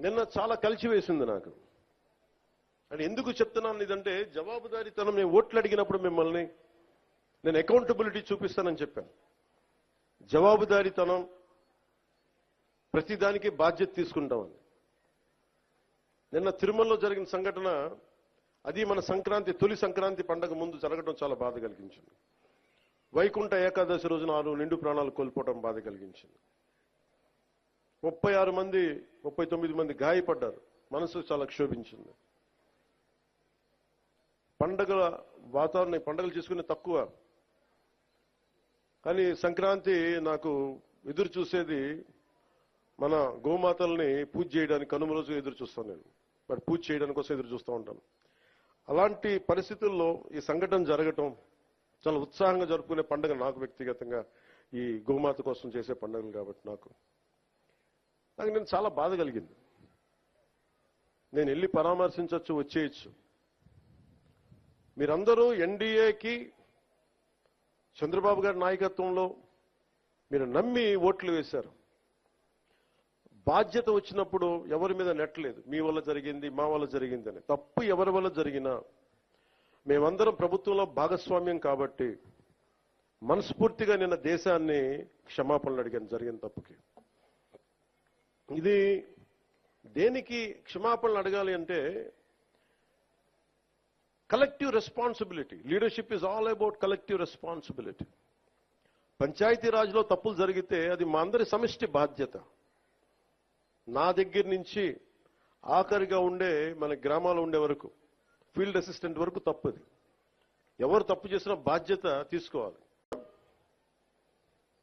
నిన్న చాలా కలిసివేసింది నాకు. అని ఎందుకు చెప్తున్నాను ఇదంటే జవాబుదారీతనం నేను ఓట్లు అడిగినప్పుడు మిమ్మల్ని నేను అకౌంటబిలిటీ చూపిస్తానని చెప్పాను. జవాబుదారీతనం ప్రతిదానికి బాధ్యత తీసుకుంటామని నిన్న తిరుమలలో జరిగిన సంఘటన అది మన సంక్రాంతి తొలి సంక్రాంతి పండగ ముందు జరగడం చాలా బాధ కలిగించింది. వైకుంఠ ఏకాదశి రోజున ఆరు నిండు ప్రాణాలు కోల్పోవడం బాధ కలిగించింది. ముప్పై ఆరు మంది ముప్పై తొమ్మిది మంది గాయపడ్డారు. మనసు చాలా క్షోభించింది. పండగల వాతావరణం పండగలు చేసుకునే తక్కువ. కానీ సంక్రాంతి నాకు ఎదురు చూసేది మన గోమాతల్ని పూజ చేయడానికి కనుమ రోజు ఎదురు చూస్తాను నేను. మరి పూజ చేయడానికి కోసం ఎదురు చూస్తూ ఉంటాను. అలాంటి పరిస్థితుల్లో ఈ సంఘటన జరగటం చాలా ఉత్సాహంగా జరుపుకునే పండుగ నాకు వ్యక్తిగతంగా ఈ గోమాత కోసం చేసే పండుగలు కాబట్టి నాకు. నాకు నేను చాలా బాధ కలిగింది. నేను వెళ్ళి పరామర్శించవచ్చు వచ్చేయచ్చు. మీరందరూ ఎన్డీఏకి చంద్రబాబు గారి నాయకత్వంలో మీరు నమ్మి ఓట్లు వేశారు. బాధ్యత వచ్చినప్పుడు ఎవరి మీద నెట్టలేదు. మీ వల్ల జరిగింది మా వల్ల జరిగింది అని. తప్పు ఎవరి వల్ల జరిగినా మేమందరం ప్రభుత్వంలో భాగస్వామ్యం కాబట్టి మనస్ఫూర్తిగా నిన్న దేశాన్ని క్షమాపణలు అడిగాను జరిగిన తప్పుకి. ఇది దేనికి క్షమాపణలు అడగాలి అంటే collective responsibility leadership is all about collective responsibility పంచాయతీరాజ్లో తప్పులు జరిగితే అది మా అందరి సమిష్టి బాధ్యత. నా దగ్గర నుంచి ఆఖరిగా ఉండే మన గ్రామాల్లో ఉండే వరకు ఫీల్డ్ అసిస్టెంట్ వరకు తప్పుది. ఎవరు తప్పు చేసినా బాధ్యత తీసుకోవాలి.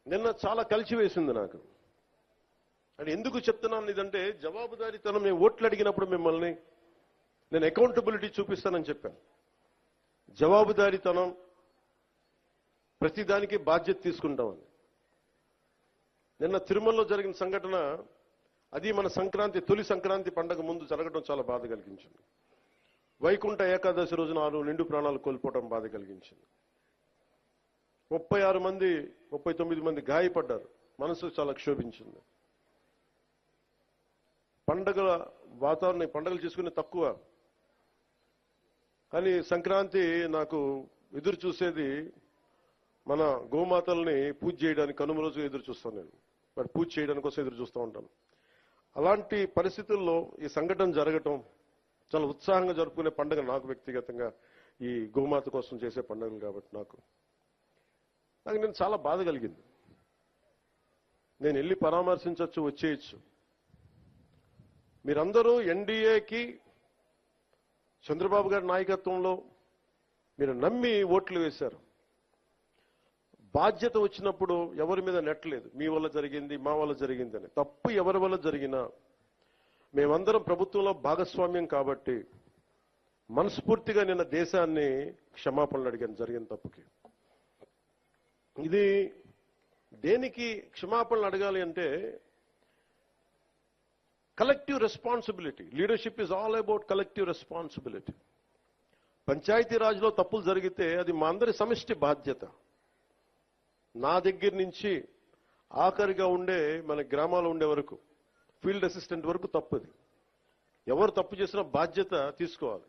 నిన్న చాలా కలిసివేసింది నాకు. అని ఎందుకు చెప్తున్నాను ఇదంటే జవాబుదారీతనం నేను ఓట్లు అడిగినప్పుడు మిమ్మల్ని నేను అకౌంటబిలిటీ చూపిస్తానని చెప్పాను. జవాబుదారీతనం ప్రతిదానికి బాధ్యత తీసుకుంటామని. నిన్న తిరుమలలో జరిగిన సంఘటన అది మన సంక్రాంతి తొలి సంక్రాంతి పండగ ముందు జరగడం చాలా బాధ కలిగించింది. వైకుంఠ ఏకాదశి రోజున ఆరు నిండు ప్రాణాలు కోల్పోవడం బాధ కలిగించింది. ముప్పై ఆరు మంది ముప్పై తొమ్మిది మంది గాయపడ్డారు. మనసు చాలా క్షోభించింది. పండగల వాతావరణం పండగలు చేసుకునే తక్కువ. కానీ సంక్రాంతి నాకు ఎదురు చూసేది మన గోమాతల్ని పూజ చేయడానికి కనుమ రోజు ఎదురు చూస్తాను నేను. మరి పూజ చేయడానికి కోసం ఎదురు చూస్తూ ఉంటాను. అలాంటి పరిస్థితుల్లో ఈ సంఘటన జరగటం చాలా ఉత్సాహంగా జరుపుకునే పండుగ నాకు వ్యక్తిగతంగా ఈ గోమాత కోసం చేసే పండుగలు కాబట్టి నాకు. నాకు నేను చాలా బాధ కలిగింది. నేను వెళ్ళి పరామర్శించవచ్చు వచ్చేయచ్చు. మీరందరూ ఎన్డీఏకి చంద్రబాబు గారి నాయకత్వంలో మీరు నమ్మి ఓట్లు వేశారు. బాధ్యత వచ్చినప్పుడు ఎవరి మీద నెట్టలేదు మీ వల్ల జరిగింది మా వల్ల జరిగింది అని. తప్పు ఎవరి వల్ల జరిగినా మేమందరం ప్రభుత్వంలో భాగస్వామ్యం కాబట్టి మనస్ఫూర్తిగా నిన్న దేశాన్ని క్షమాపణలు అడిగాను జరిగిన తప్పుకి. ఇది దేనికి క్షమాపణలు అడగాలి అంటే collective responsibility leadership is all about collective responsibility పంచాయతీరాజ్లో తప్పులు జరిగితే అది మా అందరి సమిష్టి బాధ్యత. నా దగ్గర నుంచి ఆఖరిగా ఉండే మన గ్రామాల్లో ఉండే వరకు ఫీల్డ్ అసిస్టెంట్ వరకు తప్పుది. ఎవరు తప్పు చేసినా బాధ్యత తీసుకోవాలి.